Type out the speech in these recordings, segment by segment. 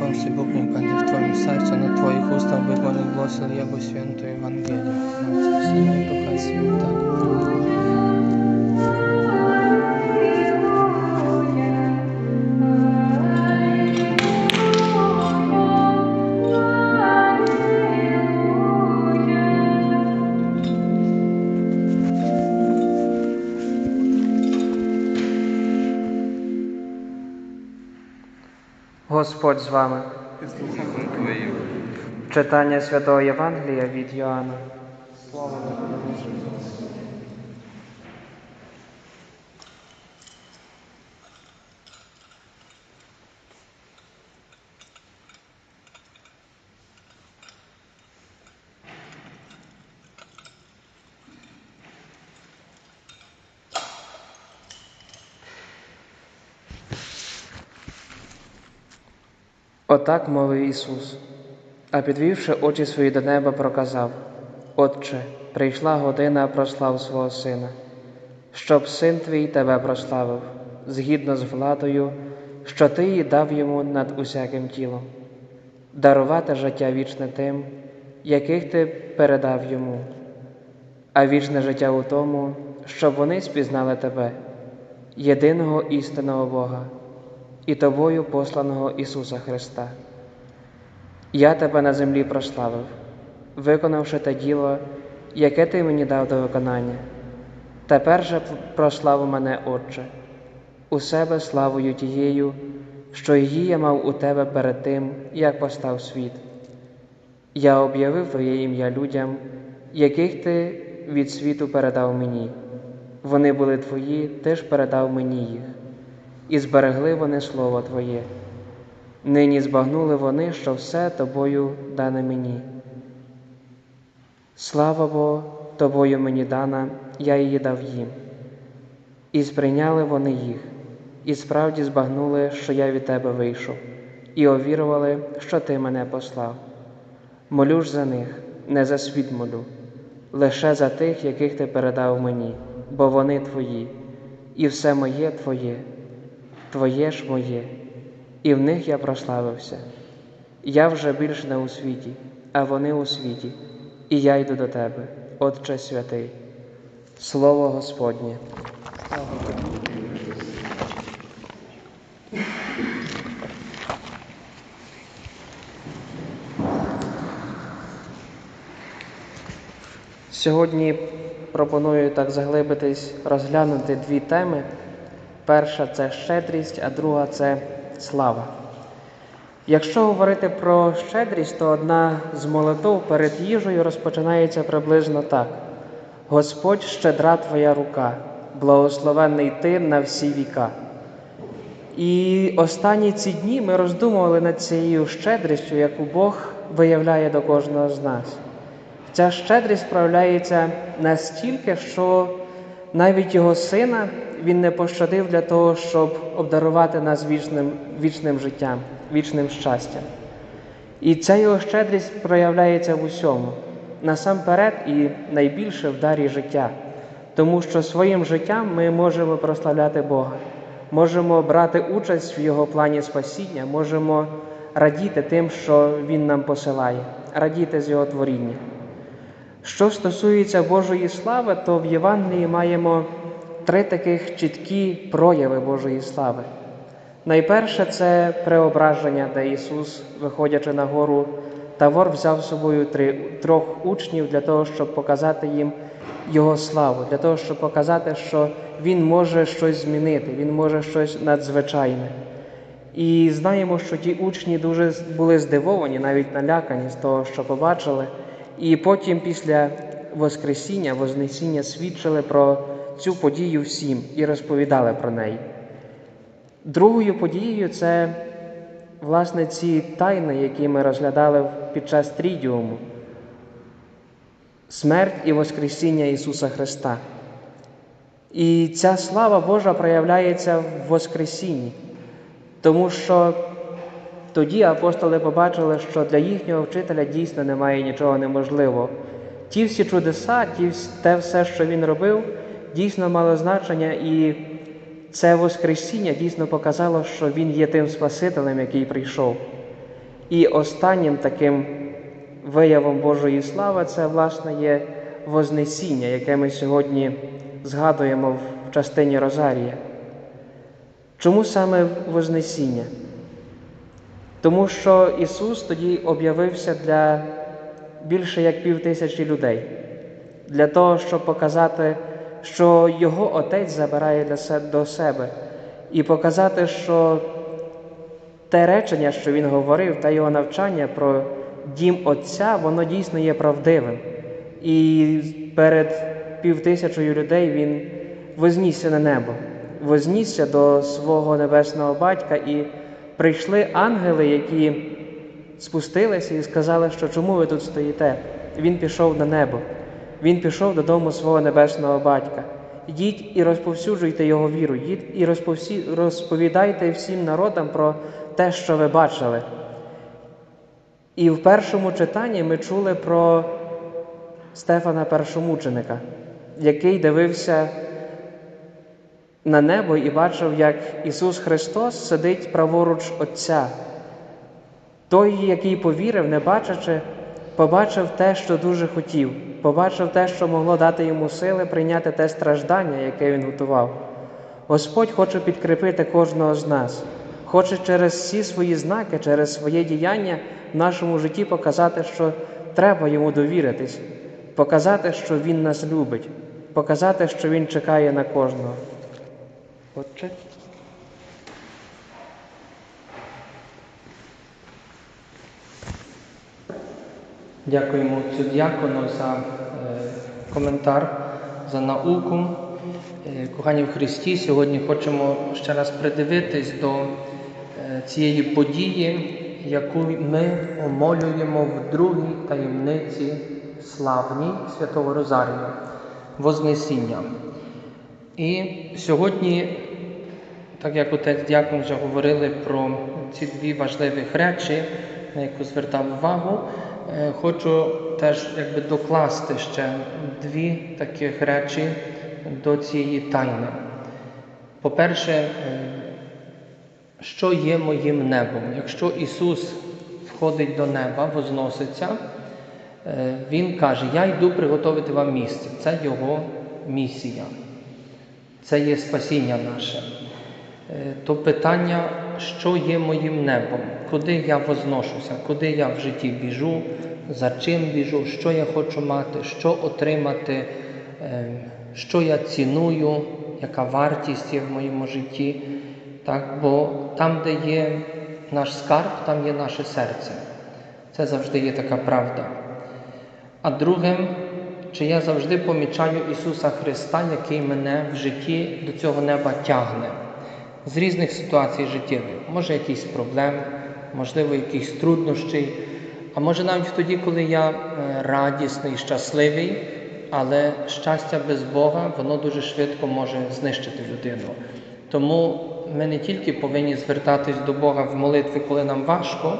końcu Bóg niech będzie w Twoim sercu, na Twoich ustach wygłany głos Jego świętej Ewangelii. Syna i Ducha Świętego. І з вами. Читання Святого Євангелія від Йоанна. Слава Отак мовив Ісус, а підвівши очі свої до неба, проказав: Отче, прийшла година прослав свого Сина, щоб син твій тебе прославив, згідно з владою, що ти їй дав йому над усяким тілом, дарувати життя вічне тим, яких ти передав йому, а вічне життя у тому, щоб вони спізнали тебе, єдиного істинного Бога і тобою посланого Ісуса Христа. Я тебе на землі прославив, виконавши те діло, яке ти мені дав до виконання. Тепер же прослав мене, Отче, у себе славою тією, що її я мав у тебе перед тим, як постав світ. Я об'явив Твоє ім'я людям, яких ти від світу передав мені. Вони були твої, ти ж передав мені їх і зберегли вони Слово Твоє. Нині збагнули вони, що все тобою дане мені. Слава Бо, тобою мені дана, я її дав їм. І сприйняли вони їх, і справді збагнули, що я від тебе вийшов, і овірували, що ти мене послав. Молю ж за них, не за світ молю, лише за тих, яких ти передав мені, бо вони твої, і все моє Твоє. Твоє ж моє, і в них я прославився. Я вже більш не у світі, а вони у світі, і я йду до тебе, Отче святий. Слово Господнє. Сьогодні пропоную так заглибитись, розглянути дві теми. Перша це щедрість, а друга це слава. Якщо говорити про щедрість, то одна з молитов перед їжею розпочинається приблизно так: Господь щедра Твоя рука, благословенний Ти на всі віка. І останні ці дні ми роздумували над цією щедрістю, яку Бог виявляє до кожного з нас. Ця щедрість проявляється настільки, що навіть Його сина він не пощадив для того, щоб обдарувати нас вічним, вічним життям, вічним щастям. І ця його щедрість проявляється в усьому, насамперед і найбільше в дарі життя, тому що своїм життям ми можемо прославляти Бога, можемо брати участь в Його плані спасіння, можемо радіти тим, що Він нам посилає, радіти з Його творіння. Що стосується Божої слави, то в Євангелії маємо три таких чіткі прояви Божої слави. Найперше це преображення, де Ісус, виходячи на гору Тавор, взяв з собою три, трьох учнів для того, щоб показати їм Його славу, для того, щоб показати, що Він може щось змінити, Він може щось надзвичайне. І знаємо, що ті учні дуже були здивовані, навіть налякані з того, що побачили. І потім, після Воскресіння, Вознесіння, свідчили про цю подію всім і розповідали про неї. Другою подією це, власне, ці тайни, які ми розглядали під час трідіуму, смерть і Воскресіння Ісуса Христа. І ця слава Божа проявляється в Воскресінні, тому що тоді апостоли побачили, що для їхнього вчителя дійсно немає нічого неможливого. Ті всі чудеса, ті, те все, що він робив, дійсно мало значення, і це Воскресіння дійсно показало, що Він є тим Спасителем, який прийшов. І останнім таким виявом Божої слави, це власне є Вознесіння, яке ми сьогодні згадуємо в частині Розарія. Чому саме Вознесіння? Тому що Ісус тоді об'явився для більше як пів тисячі людей, для того, щоб показати, що Його Отець забирає до себе, і показати, що те речення, що Він говорив, та його навчання про дім Отця, воно дійсно є правдивим. І перед півтисячою людей він вознісся на небо, вознісся до свого небесного батька, і прийшли ангели, які спустилися і сказали, що чому ви тут стоїте? Він пішов на небо, він пішов додому свого небесного батька. Йдіть і розповсюджуйте його віру, йдіть і розповідайте всім народам про те, що ви бачили. І в першому читанні ми чули про Стефана Першомученика, який дивився на небо і бачив, як Ісус Христос сидить праворуч Отця. Той, який повірив, не бачачи, побачив те, що дуже хотів, побачив те, що могло дати йому сили прийняти те страждання, яке він готував. Господь хоче підкріпити кожного з нас, хоче через всі свої знаки, через своє діяння в нашому житті показати, що треба йому довіритись, показати, що Він нас любить, показати, що Він чекає на кожного. Отче. Дякуємо отцю дякону за е, коментар, за науку. Е, Кохані в Христі, сьогодні хочемо ще раз придивитись до е, цієї події, яку ми омолюємо в другій таємниці славній Святого Розарія Вознесіння. І сьогодні, так як отець Дякон вже говорили про ці дві важливих речі, на яку звертав увагу, е, хочу теж якби докласти ще дві таких речі до цієї тайни. По-перше, е, що є моїм небом? Якщо Ісус входить до неба, возноситься, е, Він каже, я йду приготувати вам місце. Це Його місія. Це є спасіння наше. Е, То питання, що є моїм небом, куди я возношуся, куди я в житті біжу, за чим біжу, що я хочу мати, що отримати, е, що я ціную, яка вартість є в моєму житті. Так? Бо там, де є наш скарб, там є наше серце. Це завжди є така правда. А другим, чи я завжди помічаю Ісуса Христа, який мене в житті до цього неба тягне з різних ситуацій життєвих. Може, якісь проблем, можливо, якісь труднощі, а може навіть тоді, коли я е, радісний, щасливий, але щастя без Бога, воно дуже швидко може знищити людину. Тому ми не тільки повинні звертатись до Бога в молитві, коли нам важко,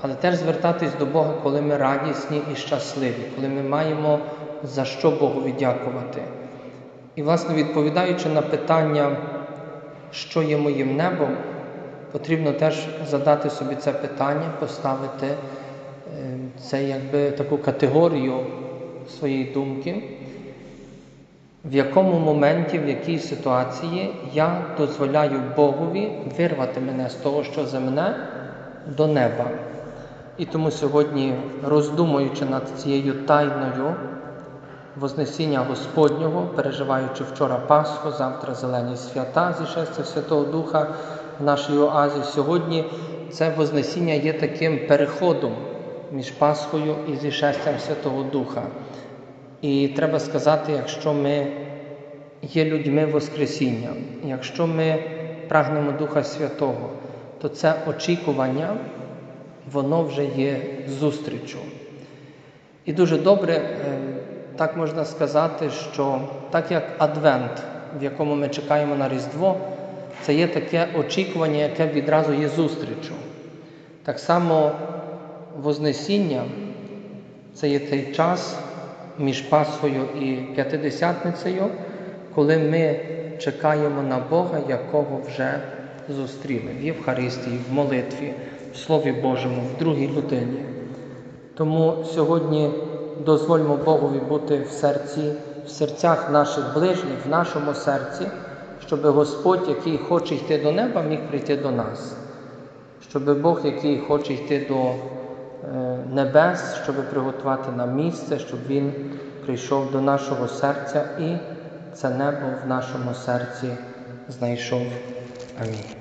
але теж звертатись до Бога, коли ми радісні і щасливі, коли ми маємо за що Богові дякувати. І, власне, відповідаючи на питання, що є моїм небом, потрібно теж задати собі це питання, поставити е, це якби таку категорію своєї думки, в якому моменті, в якій ситуації я дозволяю Богові вирвати мене з того, що земне, до неба. І тому сьогодні, роздумуючи над цією тайною Вознесіння Господнього, переживаючи вчора Пасху, завтра зелені свята зішестя Святого Духа в нашій оазі, сьогодні це Вознесіння є таким переходом між Пасхою і зішестям Святого Духа. І треба сказати, якщо ми є людьми Воскресіння, якщо ми прагнемо Духа Святого, то це очікування, воно вже є зустрічю. І дуже добре, е, так можна сказати, що так як Адвент, в якому ми чекаємо на Різдво, це є таке очікування, яке відразу є зустрічю. Так само Вознесіння це є той час між Пасхою і П'ятидесятницею, коли ми чекаємо на Бога, якого вже зустріли в Євхаристії, в молитві, в Слові Божому, в другій людині. Тому сьогодні дозвольмо Богові бути в серці, в серцях наших ближніх, в нашому серці, щоб Господь, який хоче йти до неба, міг прийти до нас. Щоб Бог, який хоче йти до е, небес, щоб приготувати нам місце, щоб Він прийшов до нашого серця і це небо в нашому серці знайшов. Амінь.